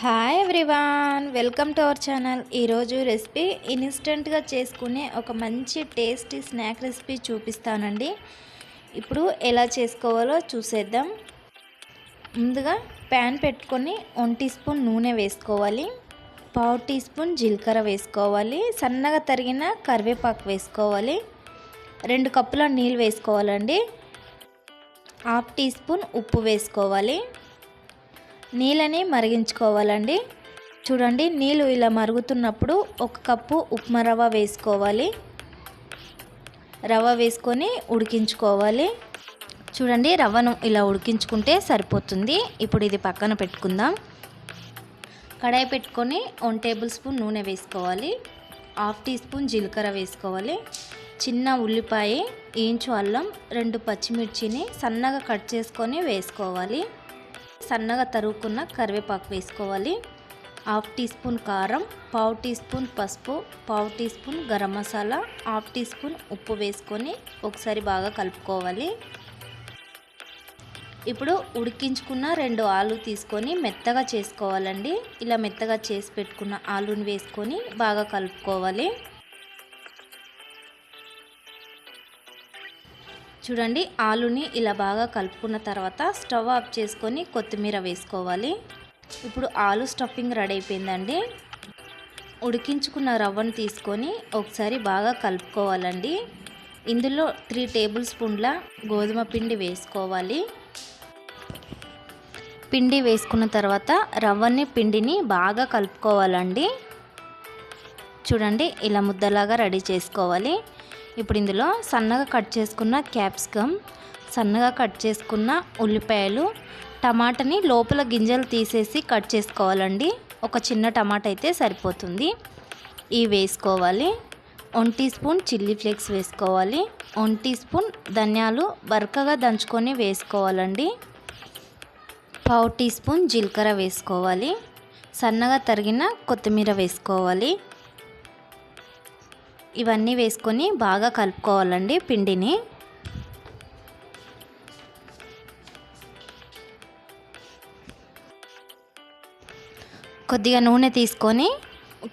Hi everyone welcome to our channel ఈరోజు recipe ఇన్స్టెంట్గా చేసుకునే ఒక మంచి టేస్టీ స్నాక్ రెసిపీ చూపిస్తానండి. ఇప్పుడు ఎలా చేసుకోవాలో చూసేద్దాం. ముందుగా ప్యాన్ పెట్టుకొని వన్ టీ స్పూన్ నూనె వేసుకోవాలి. పావు టీ స్పూన్ జీలకర్ర వేసుకోవాలి. సన్నగా తరిగిన కరివేపాకు వేసుకోవాలి. రెండు కప్పుల నీళ్ళు వేసుకోవాలండి. హాఫ్ టీ స్పూన్ ఉప్పు వేసుకోవాలి. నీళ్ళని మరిగించుకోవాలండి. చూడండి నీళ్ళు ఇలా మరుగుతున్నప్పుడు ఒక కప్పు ఉప్మా రవ్వ వేసుకోవాలి. రవ్వ వేసుకొని ఉడికించుకోవాలి. చూడండి రవ్వను ఇలా ఉడికించుకుంటే సరిపోతుంది. ఇప్పుడు ఇది పక్కన పెట్టుకుందాం. కడాయి పెట్టుకొని వన్ టేబుల్ స్పూన్ నూనె వేసుకోవాలి. హాఫ్ టీ స్పూన్ జీలకర్ర వేసుకోవాలి. చిన్న ఉల్లిపాయ ఇంచు అల్లం రెండు పచ్చిమిర్చిని సన్నగా కట్ చేసుకొని వేసుకోవాలి. సన్నగా తరుగుకున్న కరివేపాకు వేసుకోవాలి. హాఫ్ టీ స్పూన్ కారం పావు టీ స్పూన్ పసుపు పావు teaspoon garam masala half teaspoon ఉప్పు వేసుకొని ఒకసారి బాగా కలుపుకోవాలి. ఇప్పుడు ఉడికించుకున్న రెండు ఆలు తీసుకొని మెత్తగా చేసుకోవాలండి. ఇలా మెత్తగా చేసి పెట్టుకున్న ఆలుని వేసుకొని బాగా కలుపుకోవాలి. చూడండి ఆలుని ఇలా బాగా కలుపుకున్న తర్వాత స్టవ్ ఆఫ్ చేసుకొని కొత్తిమీర వేసుకోవాలి. ఇప్పుడు ఆలు స్టఫింగ్ రెడీ అయిపోయిందండి. ఉడికించుకున్న రవ్వను తీసుకొని ఒకసారి బాగా కలుపుకోవాలండి. ఇందులో త్రీ టేబుల్ స్పూన్ల గోధుమ పిండి వేసుకోవాలి. పిండి వేసుకున్న తర్వాత రవ్వని పిండిని బాగా కలుపుకోవాలండి. చూడండి ఇలా ముద్దలాగా రెడీ చేసుకోవాలి. ఇప్పుడు ఇందులో సన్నగా కట్ చేసుకున్న క్యాప్సికమ్ సన్నగా కట్ చేసుకున్న ఉల్లిపాయలు టమాటాని లోపల గింజలు తీసేసి కట్ చేసుకోవాలండి. ఒక చిన్న టమాటా అయితే సరిపోతుంది. ఇవి వేసుకోవాలి. One teaspoon chilli flakes వేసుకోవాలి. వన్ టీ స్పూన్ ధనియాలు బరకగా దంచుకొని వేసుకోవాలండి. పావు టీ స్పూన్ జీలకర్ర వేసుకోవాలి. సన్నగా తరిగిన కొత్తిమీర వేసుకోవాలి. ఇవన్నీ వేసుకొని బాగా కలుపుకోవాలండి పిండిని. కొద్దిగా నూనె తీసుకొని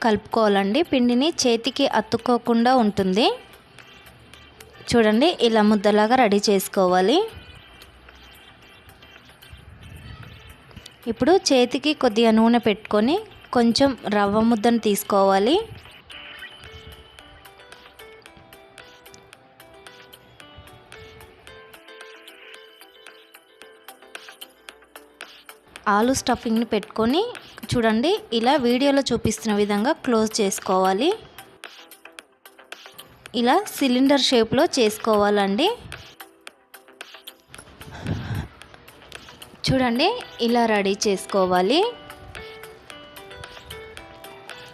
కలుపుకోవాలండి. పిండిని చేతికి అతుక్కోకుండా ఉంటుంది. చూడండి ఇలా ముద్దలాగా రెడీ చేసుకోవాలి. ఇప్పుడు చేతికి కొద్దిగా నూనె పెట్టుకొని కొంచెం రవ్వ ముద్దను తీసుకోవాలి. ఆలు స్టఫింగ్ని పెట్టుకొని చూడండి ఇలా వీడియోలో చూపిస్తున్న విధంగా క్లోజ్ చేసుకోవాలి. ఇలా సిలిండర్ షేప్లో చేసుకోవాలండి. చూడండి ఇలా రెడీ చేసుకోవాలి.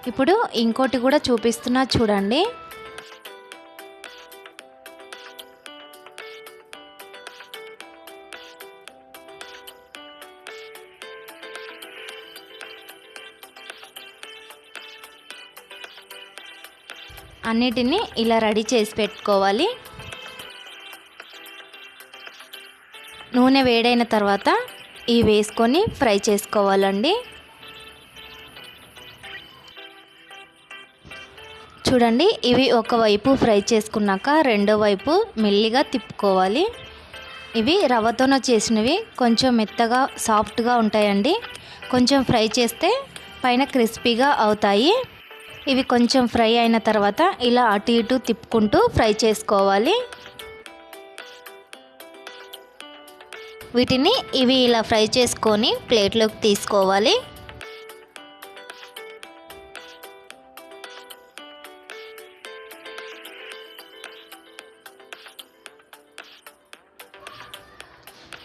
ఇప్పుడు ఇంకోటి కూడా చూపిస్తున్నా చూడండి. అన్నిటినీ ఇలా రెడీ చేసి పెట్టుకోవాలి. నూనె వేడైన తర్వాత ఇవి వేసుకొని ఫ్రై చేసుకోవాలండి. చూడండి ఇవి ఒకవైపు ఫ్రై చేసుకున్నాక రెండో వైపు మెల్లిగా తిప్పుకోవాలి. ఇవి రవ్వతోన చేసినవి కొంచెం మెత్తగా సాఫ్ట్గా ఉంటాయండి. కొంచెం ఫ్రై చేస్తే పైన క్రిస్పీగా అవుతాయి. ఇవి కొంచెం ఫ్రై అయిన తర్వాత ఇలా అటు ఇటు తిప్పుకుంటూ ఫ్రై చేసుకోవాలి. వీటిని ఇవి ఇలా ఫ్రై చేసుకొని ప్లేట్లోకి తీసుకోవాలి.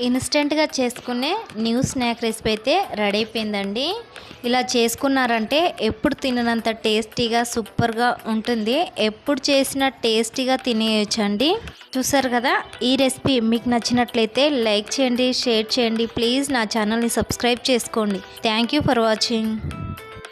ఇన్స్టెంట్గా చేసుకునే న్యూ స్నాక్ రెసిపీ అయితే రెడీ అయిపోయిందండి. ఇలా చేసుకున్నారంటే ఎప్పుడు తిననంత టేస్టీగా సూపర్గా ఉంటుంది. ఎప్పుడు చేసిన టేస్టీగా తినేయచ్చండి. చూసారు కదా ఈ రెసిపీ మీకు నచ్చినట్లయితే లైక్ చేయండి షేర్ చేయండి. ప్లీజ్ నా ఛానల్ని సబ్స్క్రైబ్ చేసుకోండి. Thank you for watching.